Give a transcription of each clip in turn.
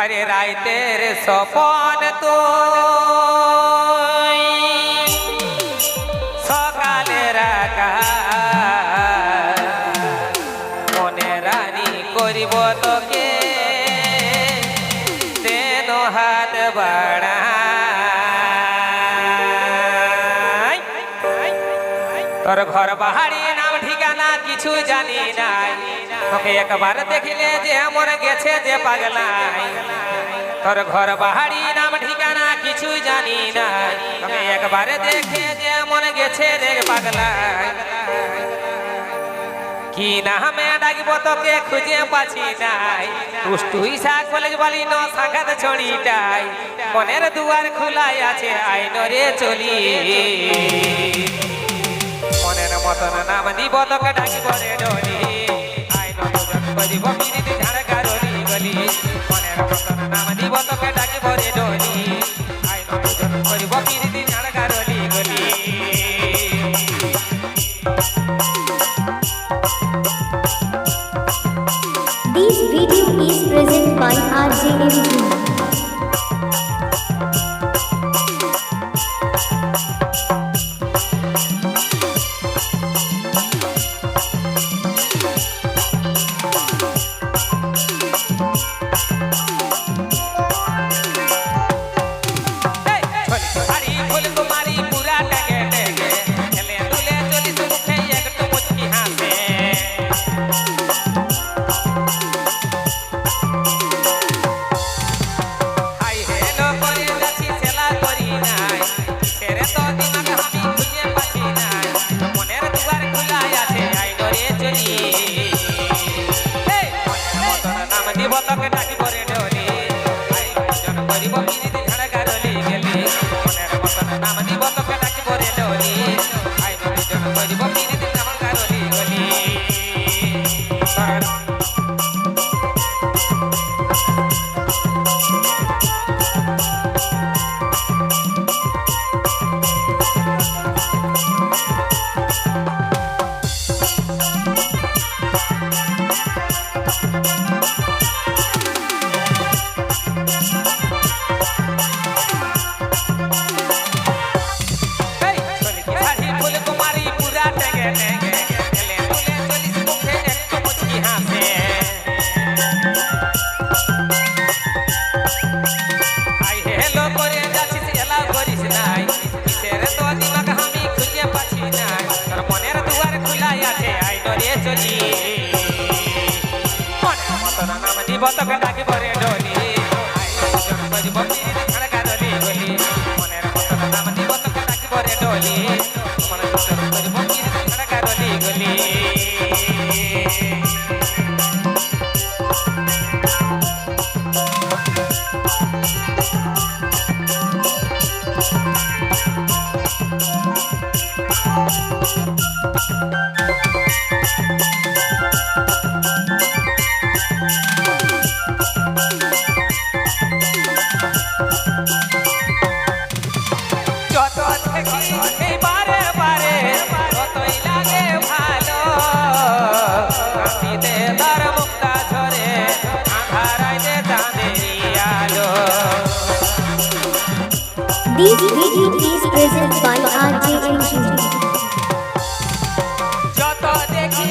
আরে রাইতের সপন তো সকালের আকাশ, মনে রানী করিব তোকে। তেন হাত বাড়াই তোর ঘর বাহারি নাম ঠিকানা কিছু জানি নাই। তোকে একবার দেখিলে যে আমার গেছে যে পাগলাই তোর ঘর বাহারি নাম ঠিকানা কিছুই জানি না। তোকে একবার দেখে যে আমার গেছে রে পাগলাই কি না নামে ডাকব তোকে খুঁজে পাচ্ছি নাই তুই শাক কলেজ বলি ন সাঙ্গাত ছড়িটাই। মনের দুয়ার খোলাই আছে আইন রে চলি। মনের মতন নাম দিব তোকে ডাকিব রে ডলি। দুজন করিব পিরিতি ঝাড়কা রলি গলি মনের মতন নাম দিব করিব পিরিতি তোকে ডাকিব রে ডলি পিরিতি খাড়কা ডলি গলি মনের মতন নাম দিব তোকে ডাকিব রে ডলি মনের মতন যত This video is present by RJM যত দেখি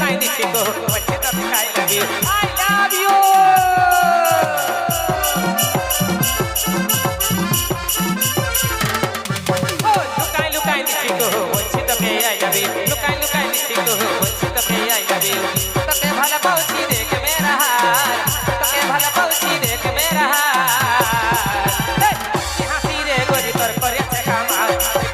sign it to go. But you know I love you. I love you. Oh, look I look I need to go. What's it up here? I love you. Look I look I need to go. What's it up here? I love you. तके भला पहुँची देख मेरा हार तके भला पहुँची देख मेरा हार यहाँ सीरे गोरी पर पर ऐसे काम आ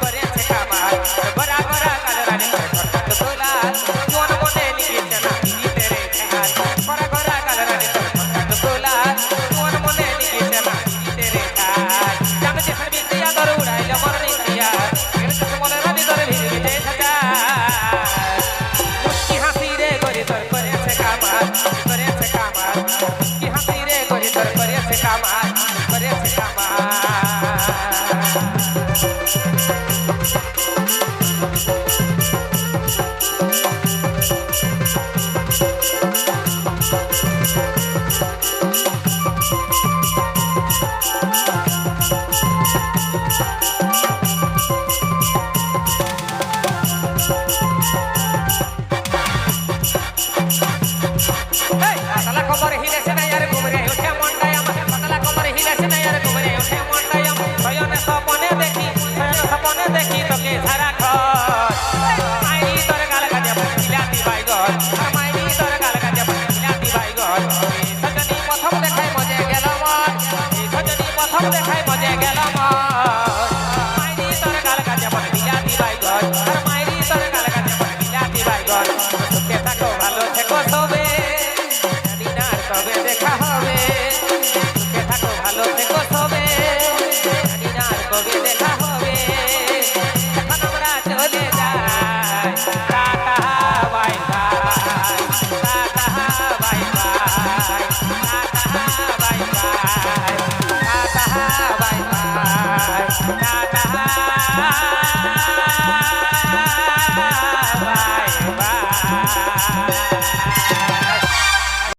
প্রথম দেখাই মজে গেল মাইরি তোর গাল আর গাল কাজে বিলাতি সুখে থাকো, ভালো থেকো তবে